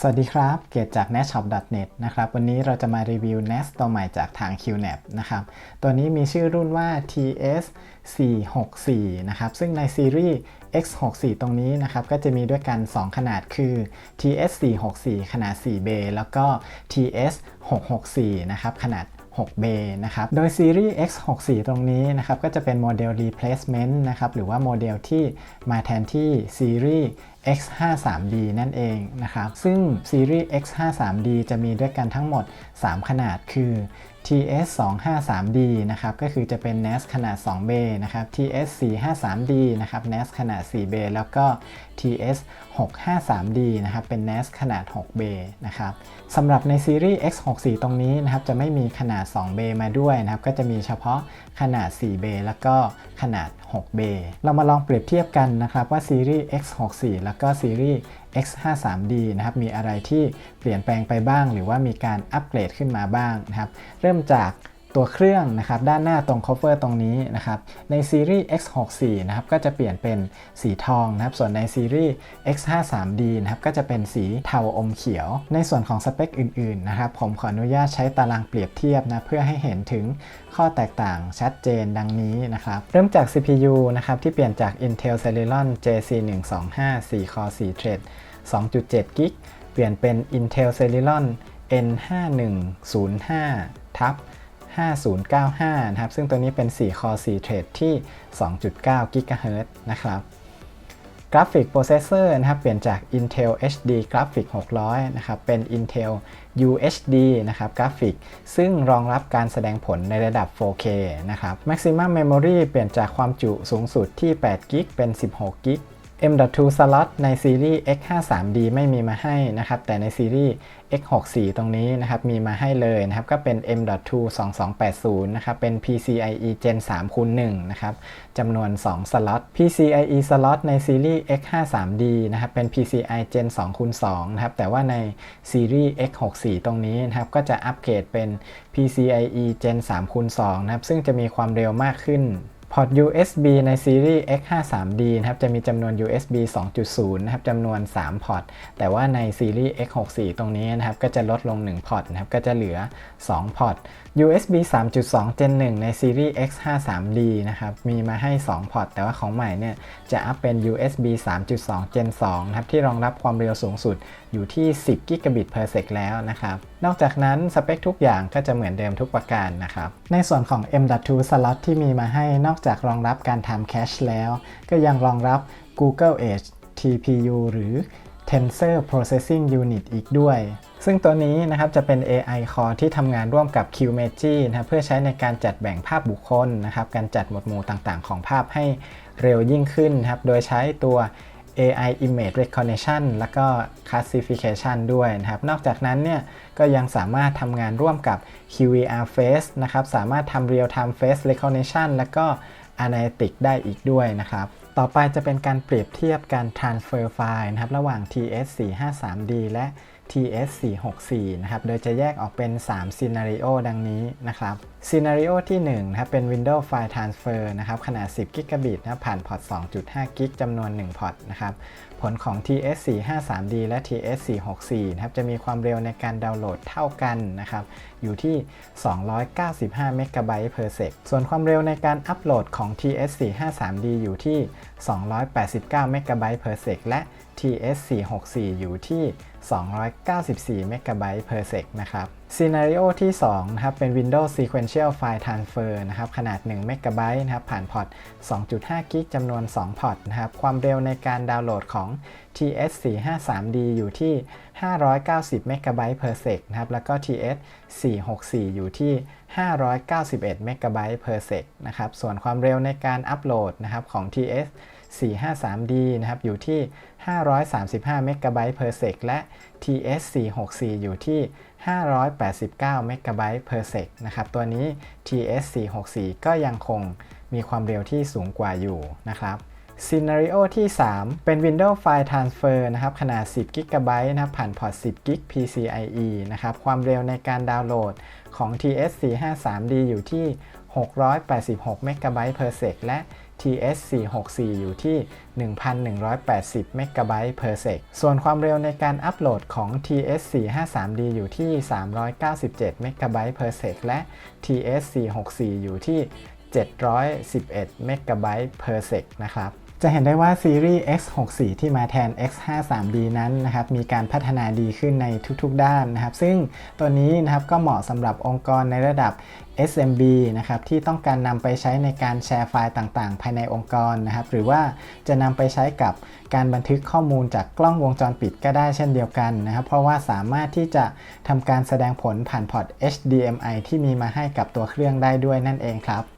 สวัสดีครับ เกตจาก netshop.net นะครับ วันนี้เราจะมารีวิว Nest ตัวใหม่จากทาง QNAP นะครับ ตัวนี้มีชื่อรุ่นว่า TS 464นะครับ ซึ่งในซีรีส์ X64 ตรงนี้นะครับ ก็จะมีด้วยกัน 2 ขนาดคือ TS 464ขนาด 4 เบ แล้วก็ TS 664นะครับ ขนาด 6 b นะครับ โดยซีรีส์ X64 ตรงนี้นะครับ ก็จะเป็นโมเดล replacement นะครับ หรือว่าโมเดลที่มาแทนที่ซีรีส์ X53D นั่นเองนะครับ ซึ่งซีรีส์ X53D จะมีด้วยกันทั้งหมด 3 ขนาดคือ TS253D นะครับก็คือจะเป็น NAS ขนาด 2 b นะครับ TS453D นะครับ NAS ขนาด 4 b แล้วก็ TS653D นะครับเป็น NAS ขนาด 6 b นะครับสำหรับในซีรีส์ X64 ตรงนี้นะครับจะไม่มีขนาด 2 b มาด้วยนะครับก็จะมีเฉพาะขนาด 4 b แล้วก็ขนาด 6 b เรามาลองเปรียบเทียบกันนะครับว่าซีรีส์ X64 แล้วก็ซีรีส์ X53D นะครับมีอะไรที่เปลี่ยนแปลงไปบ้าง หรือว่ามีการอัปเกรดขึ้นมาบ้างนะครับเริ่มจาก ตัวเครื่องนะครับด้านหน้าตรง cover ตรงนี้นะครับในซีรีส์ X64 นะครับก็จะเปลี่ยนเป็นสีทองนะครับส่วนในซีรีส์ X53D นะครับก็จะเป็นสีเทาอมเขียว ในส่วนของสเปคอื่นๆนะครับผมขออนุญาตใช้ตารางเปรียบเทียบนะเพื่อให้เห็นถึงข้อแตกต่างชัดเจนดังนี้นะครับเริ่มจาก CPU นะครับที่เปลี่ยนจาก Intel Celeron JC125 4 core 4 thread 2.7 กิก เปลี่ยนเป็น Intel Celeron N5105 ทับ 5095 นะครับ ซึ่งตัวนี้เป็น 4 core 4 thread ที่ 2.9 GHz นะครับกราฟิกโปรเซสเซอร์นะครับเปลี่ยนจาก Intel HD Graphic 600 นะครับเป็น Intel UHD นะครับกราฟิก ซึ่งรองรับการแสดงผลในระดับ 4K นะครับ Maximum Memory เปลี่ยนจากความจุสูงสุดที่8 g b เป็น 16 g b M.2 slot ในซีรีส์ X53D ไม่มีมาให้นะครับ แต่ในซีรีส์ X64 ตรงนี้นะครับ มีมาให้เลยนะครับ ก็เป็น M.2 2280 นะครับ เป็น PCIe Gen 3คูณ1นะครับจำนวน 2 สล็อต PCIe สล็อตในซีรีส์ X53D นะครับ เป็น PCI Gen 2คูณ2นะครับ แต่ว่าในซีรีส์ X64 ตรงนี้นะครับ ก็จะอัปเกรดเป็น PCIe Gen 3คูณ2นะครับ ซึ่งจะมีความเร็วมากขึ้น พอร์ต USB ในซีรีส์ X53D นะครับจะมีจำนวน USB 2.0 นะครับจำนวน 3 พอร์ต แต่ว่าในซีรีส์ X64 ตรงนี้นะครับก็จะลดลง 1 พอร์ตนะครับก็จะเหลือ 2 พอร์ต USB 3.2 Gen 1 ในซีรีส์ X53D นะครับมีมาให้ 2 พอร์ต แต่ว่าของใหม่เนี่ยจะอัพเป็น USB 3.2 Gen 2 นะครับที่รองรับความเร็วสูงสุดอยู่ที่ 10 Gigabit per sec แล้วนะครับ นอกจากนั้นสเปคทุกอย่างก็จะเหมือนเดิมทุกประการนะครับ ในส่วนของ M.2 slot ที่มีมาให้นอกจากรองรับการทำแคชแล้ว ก็ยังรองรับ Google Edge TPU หรือ Tensor Processing Unit อีกด้วย ซึ่งตัวนี้นะครับจะเป็น AI Core ที่ทำงานร่วมกับ QMagi นะเพื่อใช้ในการจัดแบ่งภาพบุคคลนะครับ การจัดหมวดหมู่ต่างๆ ของภาพให้เร็วยิ่งขึ้นครับ โดยใช้ตัว AI Image Recognition แล้วก็ Classification ด้วยนะครับ นอกจากนั้นเนี่ยก็ยังสามารถทำงานร่วมกับ QVR Face นะครับ สามารถทำ Real Time Face Recognition แล้วก็ Analytics ได้อีกด้วยนะครับ ต่อไปจะเป็นการเปรียบเทียบการ transfer File นะครับ ระหว่าง TS453D และ TS464 นะครับ โดยจะแยกออกเป็น 3 Scenario ดังนี้นะครับ Scenario ที่1นะครับ เป็น Windows File Transfer นะครับ ขนาด 10 g b นะครับผ่านพอร์ต 2.5 g b จำนวน 1 พอร์ตนะครับ ผลของ TS453D และ TS464 นะครับ จะมีความเร็วในการดาวน์โหลดเท่ากันนะครับ อยู่ที่ 295เมกะไบต์ per sec ส่วนความเร็วในการอัปโหลดของ TS453D อยู่ที่ 289เมกะไบต์ per sec และ TS464 อยู่ที่ 294เมกะไบต์ per sec นะครับ Scenario ที่2นะครับเป็น Windows Sequential File Transfer นะครับขนาด1เมกะไบต์นะครับผ่านพอร์ต 2.5 กิกจำนวน 2 พอร์ตนะครับความเร็วในการดาวน์โหลดของ TS453D อยู่ที่ 590เมกะไบต์ per sec นะครับแล้วก็ TS464 อยู่ที่ 591เมกะไบต์ per sec นะครับส่วนความเร็วในการอัปโหลดนะครับของ TS 453D นะครับ อยู่ที่ 535เมกะไบต์ per sec และ TS464 อยู่ที่ 589เมกะไบต์ per sec นะครับ ตัวนี้ TS464 ก็ยังคงมีความเร็วที่สูงกว่าอยู่นะครับ Scenario ที่ 3 เป็น Windows File Transfer นะครับ ขนาด 10 g b นะครับ ผ่านพอร์ต 10 g b PCIe นะครับ ความเร็วในการดาวน์โหลดของ TS453D อยู่ที่ 686เมกะไบต์ per sec และ TS464 อยู่ที่ 1,180 m b per sec ส่วนความเร็วในการอัปโหลดของ TS453D อยู่ที่ 397 m b per sec และ TS464 อยู่ที่ 711 m b per sec นะครับ จะเห็นได้ว่าซีรีส์ X64 ที่มาแทน X53D นั้นนะครับมีการพัฒนาดีขึ้นในทุกๆด้านนะครับ ซึ่งตัวนี้นะครับก็เหมาะสำหรับองค์กรในระดับ SMB นะครับที่ต้องการนำไปใช้ในการแชร์ไฟล์ต่างๆ ภายในองค์กรนะครับ หรือว่าจะนำไปใช้กับการบันทึกข้อมูลจากกล้องวงจรปิดก็ได้เช่นเดียวกันนะครับ เพราะว่าสามารถที่จะทำการแสดงผลผ่านพอร์ต HDMI ที่มีมาให้กับตัวเครื่องได้ด้วยนั่นเองครับ